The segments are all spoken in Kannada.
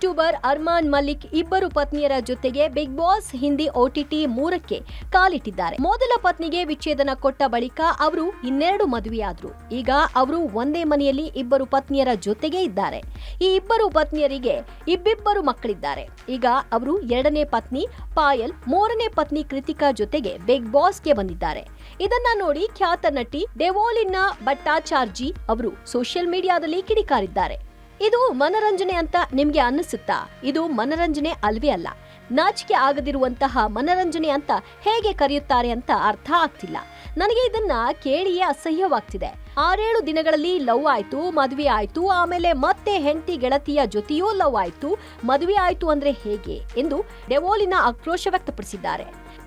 ಸ್ಟಾರ್ ಅರ್ಮಾನ್ ಮಲ್ಲಿಕ್ ಇಬ್ಬರು ಪತ್ನಿಯರ ಜೊತೆಗೆ ಬಿಗ್ ಬಾಸ್ ಹಿಂದಿ ಓಟಿಟಿ ಮೂರಕ್ಕೆ ಕಾಲಿಟ್ಟಿದ್ದಾರೆ. ಮೊದಲ ಪತ್ನಿಗೆ ವಿಚ್ಛೇದನ ಕೊಟ್ಟ ಬಳಿಕ ಅವರು ಇನ್ನೆರಡು ಮದುವೆಯಾದ್ರು. ಈಗ ಅವರು ಒಂದೇ ಮನೆಯಲ್ಲಿ ಇಬ್ಬರು ಪತ್ನಿಯರ ಜೊತೆಗೆ ಇದ್ದಾರೆ. ಈ ಇಬ್ಬರು ಪತ್ನಿಯರಿಗೆ ಇಬ್ಬಿಬ್ಬರು ಮಕ್ಕಳಿದ್ದಾರೆ. ಈಗ ಅವರು ಎರಡನೇ ಪತ್ನಿ ಪಾಯಲ್, ಮೂರನೇ ಪತ್ನಿ ಕೃತಿಕಾ ಜೊತೆಗೆ ಬಿಗ್ ಬಾಸ್ಗೆ ಬಂದಿದ್ದಾರೆ. ಇದನ್ನ ನೋಡಿ ಖ್ಯಾತ ನಟಿ ಡೆವೋಲಿನ ಭಟ್ಟಾಚಾರ್ಜಿ ಅವರು ಸೋಷಿಯಲ್ ಮೀಡಿಯಾದಲ್ಲಿ ಕಿಡಿಕಾರಿದ್ದಾರೆ. ಇದು ಮನರಂಜನೆ ಅಂತ ನಿಮ್ಗೆ ಅನ್ನಿಸುತ್ತಾ? ಇದು ಮನರಂಜನೆ ಅಲ್ವೇ ಅಲ್ಲ. ನಾಚಿಕೆ ಆಗದಿರುವಂತಹ ಮನರಂಜನೆ ಅಂತ ಹೇಗೆ ಕರೆಯುತ್ತಾರೆ ಅಂತ ಅರ್ಥ ಆಗ್ತಿಲ್ಲ. ನನಗೆ ಇದನ್ನ ಕೇಳಿಯೇ ಅಸಹ್ಯವಾಗ್ತಿದೆ. ಆರೇಳು ದಿನಗಳಲ್ಲಿ ಲವ್ ಆಯ್ತು, ಮದುವೆ ಆಯ್ತು, ಆಮೇಲೆ ಮತ್ತೆ ಹೆಂಡತಿ ಗೆಳತಿಯ ಜೊತೆಯೂ ಲವ್ ಆಯ್ತು, ಮದುವೆ ಆಯ್ತು ಅಂದ್ರೆ ಹೇಗೆ ಎಂದು ಡೆವೋಲಿನ ಆಕ್ರೋಶ ವ್ಯಕ್ತಪಡಿಸಿದ್ದಾರೆ.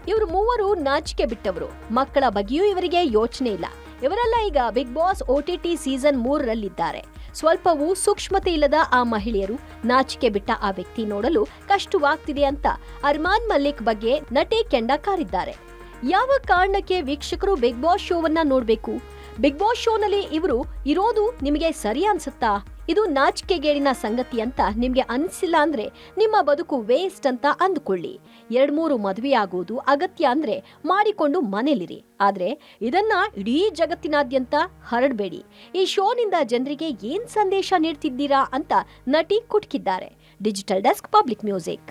ಇವರು ಮೂವರು ನಾಚಿಕೆ ಬಿಟ್ಟವರು. ಮಕ್ಕಳ ಬಗ್ಗೆಯೂ ಇವರಿಗೆ ಯೋಚನೆ ಇಲ್ಲ. ಇವರೆಲ್ಲ ಈಗ ಬಿಗ್ ಬಾಸ್ ಓಟಿಟಿ ಸೀಸನ್ ಮೂರರಲ್ಲಿದ್ದಾರೆ. ಸ್ವಲ್ಪವೂ ಸೂಕ್ಷ್ಮತೆ ಇಲ್ಲದ ಆ ಮಹಿಳೆಯರು ನಾಚಿಕೆ ಬಿಟ್ಟ ಆ ವ್ಯಕ್ತಿ ನೋಡಲು ಕಷ್ಟವಾಗ್ತಿದೆ ಅಂತ ಅರ್ಮಾನ್ ಮಲ್ಲಿಕ್ ಬಗ್ಗೆ ನಟಿ ಕೆಂಡ ಕಾರಿದ್ದಾರೆ. ಯಾವ ಕಾರಣಕ್ಕೆ ವೀಕ್ಷಕರು ಬಿಗ್ ಬಾಸ್ ಶೋವನ್ನ ನೋಡ್ಬೇಕು? ಬಿಗ್ ಬಾಸ್ ಶೋನಲ್ಲಿ ಇವರು ಇರೋದು ನಿಮಗೆ ಸರಿ ಅನ್ಸುತ್ತಾ? ಇದು ನಾಚಿಕೆಗೇಡಿನ ಸಂಗತಿ ಅಂತ ನಿಮಗೆ ಅನ್ಸಿಲ್ಲ ಅಂದ್ರೆ ನಿಮ್ಮ ಬದುಕು ವೇಸ್ಟ್ ಅಂತ ಅಂದ್ಕೊಳ್ಳಿ. ಎರಡ್ ಮೂರು ಮದುವೆಯಾಗುವುದು ಅಗತ್ಯ ಅಂದ್ರೆ ಮಾಡಿಕೊಂಡು ಮನೇಲಿರಿ. ಆದ್ರೆ ಇದನ್ನ ಇಡೀ ಜಗತ್ತಿನಾದ್ಯಂತ ಹರಡಬೇಡಿ. ಈ ಶೋನಿಂದ ಜನರಿಗೆ ಏನ್ ಸಂದೇಶ ನೀಡ್ತಿದ್ದೀರಾ ಅಂತ ನಟಿ ಕುಟ್ಕಿದ್ದಾರೆ. Digital desk public music